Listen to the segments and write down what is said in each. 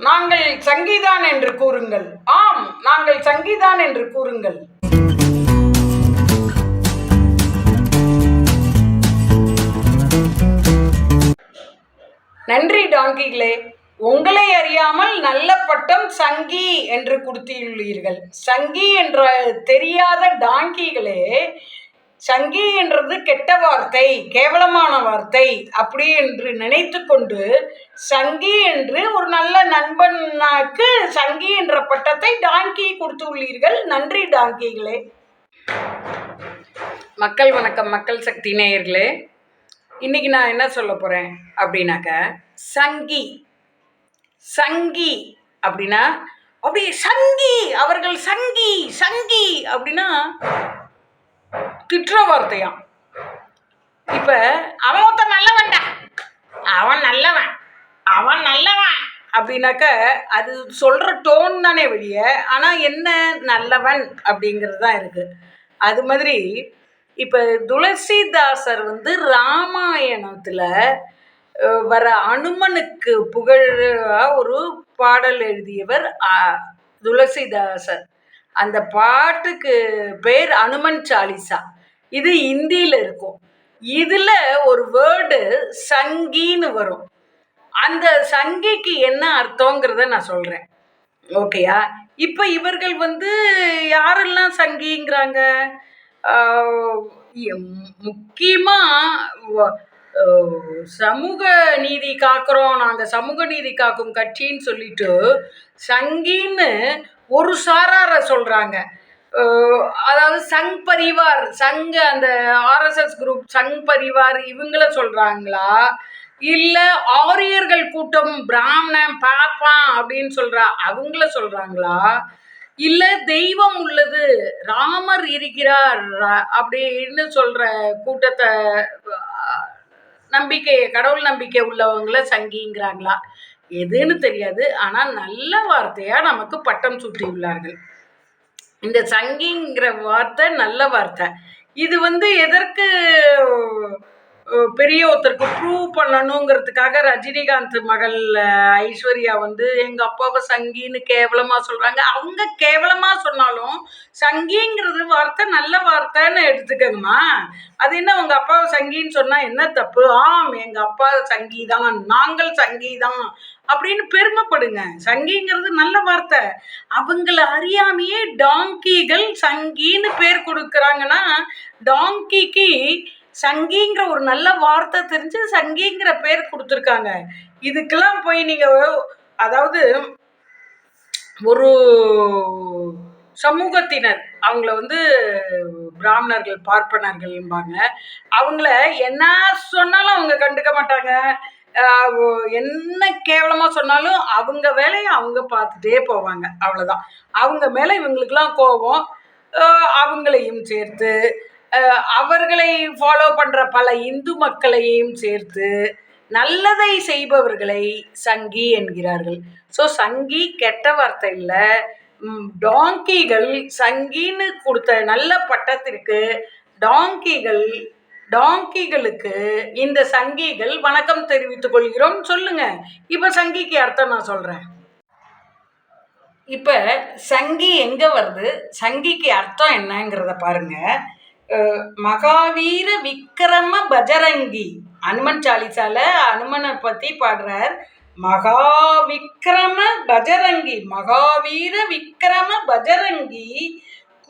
நாங்கள் சங்கீதான் என்று கூறுங்கள். ஆம் நாங்கள் சங்கீதான் என்று கூறுங்கள். நன்றி டாங்கிகளே உங்களை அறியாமல் நல்ல பட்டம் சங்கி என்று கொடுத்துள்ளீர்கள் சங்கி என்ற தெரியாத டாங்கிகளே சங்கி என்றது கெட்ட வார்த்தை கேவலமான வார்த்தை அப்படி என்று நினைத்து கொண்டு சங்கி என்று ஒரு நல்ல நண்பனாக்கு சங்கி என்ற பட்டத்தை டாங்கி கொடுத்து உள்ளீர்கள். நன்றி டாங்கிகளே மக்கள் வணக்கம் மக்கள் சக்தி நேயர்களே. இன்னைக்கு நான் என்ன சொல்ல போறேன் அப்படின்னாக்க சங்கி சங்கி அப்படின்னா அப்படி சங்கி அவர்கள் சங்கி சங்கி அப்படின்னா திட்டுற வார்த்தையாம் இப்ப அவன் ஒருத்த நல்லவன்டா. அவன் நல்லவன். அவன் நல்லவன். அப்படின்னாக்க அது சொல்ற டோன் தானே வெளிய. ஆனா என்ன நல்லவன் அப்படிங்கிறது தான் இருக்கு. அது மாதிரி இப்ப துளசிதாசர் வந்து ராமாயணத்துல வர அனுமனுக்கு புகழா ஒரு பாடல் எழுதியவர் துளசிதாசர். அந்த பாட்டுக்கு பேர் அனுமன் சாலிசா. இது இந்தியில இருக்கும். இதுல ஒரு வேர்டு சங்கின்னு வரும். அந்த சங்கிக்கு என்ன அர்த்தங்கிறத நான் சொல்றேன். ஓகேயா இப்ப இவர்கள் வந்து யாரெல்லாம் சங்கிங்கிறாங்க? முக்கியமாக முக்கியமா சமூக நீதி காக்கிறோம் நாங்க சமூக நீதி காக்கும் கட்சின்னு சொல்லிட்டு சங்கின்னு ஒரு சாரார சொல்றாங்க. அதாவது சங் பரிவார் சங்க அந்த ஆர்எஸ்எஸ் குரூப் சங் பரிவார் இவங்கள சொல்றாங்களா? இல்ல ஆரியர்கள் கூட்டம் பிராமணன் பாப்பான் அப்படின்னு சொல்கிறா அவங்கள சொல்றாங்களா? இல்ல தெய்வம் உள்ளது ராமர் இருக்கிறார் அப்படின்னு சொல்ற கூட்டத்தை நம்பிக்கை கடவுள் நம்பிக்கை உள்ளவங்கள சங்கிங்கிறாங்களா? எதுன்னு தெரியாது. ஆனா நல்ல வார்த்தையா நமக்கு பட்டம் சூட்டி உள்ளார்கள் இந்த சங்கிங்கிற வார்த்தை நல்ல வார்த்தை. இது வந்து எதற்கு பெரிய ஒருத்தருக்கு ப்ரூவ் பண்ணணுங்கிறதுக்காக ரஜினிகாந்த் மகள் ஐஸ்வர்யா வந்து எங்கள் அப்பாவை சங்கின்னு கேவலமாக சொல்கிறாங்க அவங்க கேவலமாக சொன்னாலும் சங்கிங்கிறது வார்த்தை நல்ல வார்த்தைன்னு எடுத்துக்கங்கம்மா. அது என்ன உங்கள் அப்பாவை சங்கின்னு சொன்னால் என்ன தப்பு? ஆம் எங்கள் அப்பா சங்கிதான் நாங்கள் சங்கிதான் அப்படின்னு பெருமைப்படுங்க. சங்கிங்கிறது நல்ல வார்த்தை. அவங்கள அறியாமையே டாங்கிகள் சங்கின்னு பேர் கொடுக்குறாங்கன்னா டாங்கிக்கு சங்கிங்கிற ஒரு நல்ல வார்த்தை தெரிஞ்சு சங்கிங்கிற பேர் கொடுத்துருக்காங்க. இதுக்கெல்லாம் போய் நீங்க அதாவது ஒரு சமூகத்தினர் அவங்கள வந்து பிராமணர்கள் பார்ப்பனர்கள்பாங்க அவங்கள என்ன சொன்னாலும் அவங்க கண்டுக்க மாட்டாங்க. என்ன கேவலமா சொன்னாலும் அவங்க வேலையை அவங்க பார்த்துட்டே போவாங்க. அவ்வளோதான் அவங்க மேலே இவங்களுக்கெல்லாம் கோபம். அவங்களையும் சேர்த்து அவர்களை ஃபாலோ பண்ற பல இந்து மக்களையும் சேர்த்து நல்லதை செய்பவர்களை சங்கி என்கிறார்கள். ஸோ சங்கி கெட்ட வார்த்தை இல்லை. டாங்கிகள் சங்கின்னு கொடுத்த நல்ல பட்டத்திற்கு டாங்கிகள் டாங்கிகளுக்கு இந்த சங்கிகள் வணக்கம் தெரிவித்துக் கொள்கிறோம். சொல்லுங்க. இப்ப சங்கிக்கு அர்த்தம் நான் சொல்றேன். இப்ப சங்கி எங்க வருது? சங்கிக்கு அர்த்தம் என்னங்கிறத பாருங்க. மகாவீர விக்ரம பஜரங்கி. அனுமன் சாலிசால அனுமனை பத்தி பாடுறார். மகா விக்ரம பஜரங்கி மகாவீர விக்ரம பஜரங்கி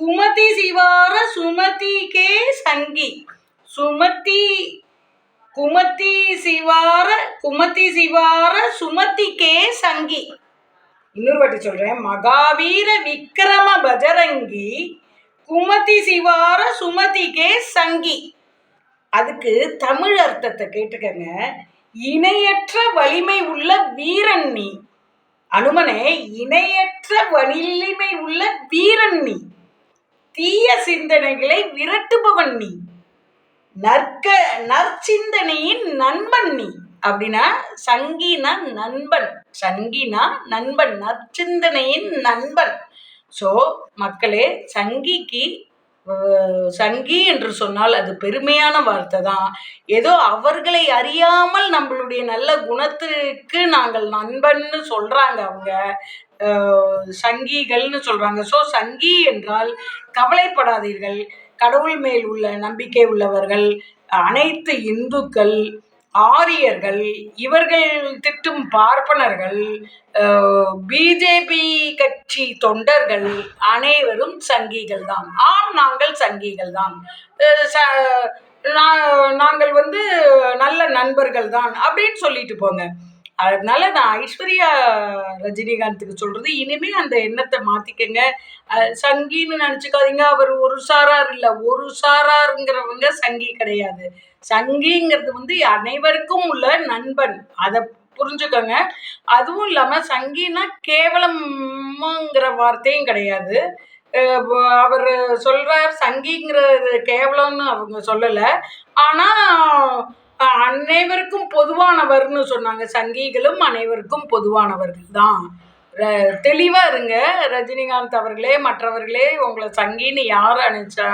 குமதி சிவார சுமதி கே சங்கி. சுமதி குமதி சிவார குமதி சிவார சுமதி கே சங்கி. இன்னொரு வாட்டி சொல்றேன். மகாவீர விக்ரம பஜரங்கி குமதி சிவார சுமதிகே சங்கி. அதுக்கு தமிழ் அர்த்தத்தை கேட்டுக்கங்க. இணையற்ற வலிமை உள்ள வீரன் நீ அனுமனே இணையற்ற வலிமை உள்ள வீரன் நீ தீய சிந்தனைகளை விரட்டுபவன் நீ நற்க நற்சிந்தனையின் நண்பன் நீ அப்படின்னா சங்கினா நண்பன். சங்கினா நண்பன் நற்சிந்தனையின் நண்பன். ஸோ மக்களே சங்கிக்கு சங்கி என்று சொன்னால் அது பெருமையான வார்த்தை தான். ஏதோ அவர்களை அறியாமல் நம்மளுடைய நல்ல குணத்துக்கு நாங்கள் நண்பன்னு சொல்கிறாங்க அவங்க. சங்கிகள்னு சொல்கிறாங்க ஸோ சங்கி என்றால் கவலைப்படாதீர்கள். கடவுள் மேல் உள்ள நம்பிக்கை உள்ளவர்கள் அனைத்து இந்துக்கள் ஆரியர்கள் இவர்கள் திட்டும் பார்ப்பனர்கள் பிஜேபி கட்சி தொண்டர்கள் அனைவரும் சங்கிகள் தான். ஆம் நாங்கள் சங்கிகள் தான். ச- நாங்கள் வந்து நல்ல நண்பர்கள் தான் அப்படின்னு சொல்லிட்டு போங்க. அதனால நான் ஐஸ்வர்யா ரஜினிகாந்துக்கு சொல்றது இனிமே அந்த எண்ணத்தை மாத்திக்கங்க. சங்கின்னு நினச்சிக்காதீங்க. அவர் ஒரு சாரார் இல்லை. ஒரு சாராருங்கிறவங்க சங்கி கிடையாது. சங்கிங்கிறது வந்து அனைவருக்கும் உள்ள நண்பன். அதை புரிஞ்சுக்கோங்க. அதுவும் இல்லாமல் சங்கினா கேவலம்ங்கிற வார்த்தையும் கிடையாது. அவர் சொல்றார் சங்கிங்கிறது கேவலம்னு அவங்க சொல்லலை. ஆனால் அனைவருக்கும் பொதுவானவர்னு சொன்னாங்க. சங்கிகளும் அனைவருக்கும் பொதுவானவர்கள் தான் தெளிவாக தெளிவா இருங்க. ரஜினிகாந்த் அவர்களே மற்றவர்களே உங்களை சங்கின்னு யார் அனுச்சா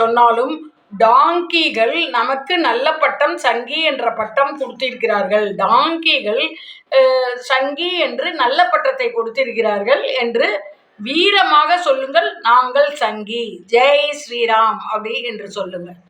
சொன்னாலும் டாங்கிகள் நமக்கு நல்ல பட்டம் சங்கி என்ற பட்டம் கொடுத்திருக்கிறார்கள். டாங்கிகள் சங்கி என்று நல்ல பட்டத்தை கொடுத்திருக்கிறார்கள் என்று வீரமாக சொல்லுங்கள். நாங்கள் சங்கி. ஜெய் ஸ்ரீராம் அப்படி என்று சொல்லுங்கள்.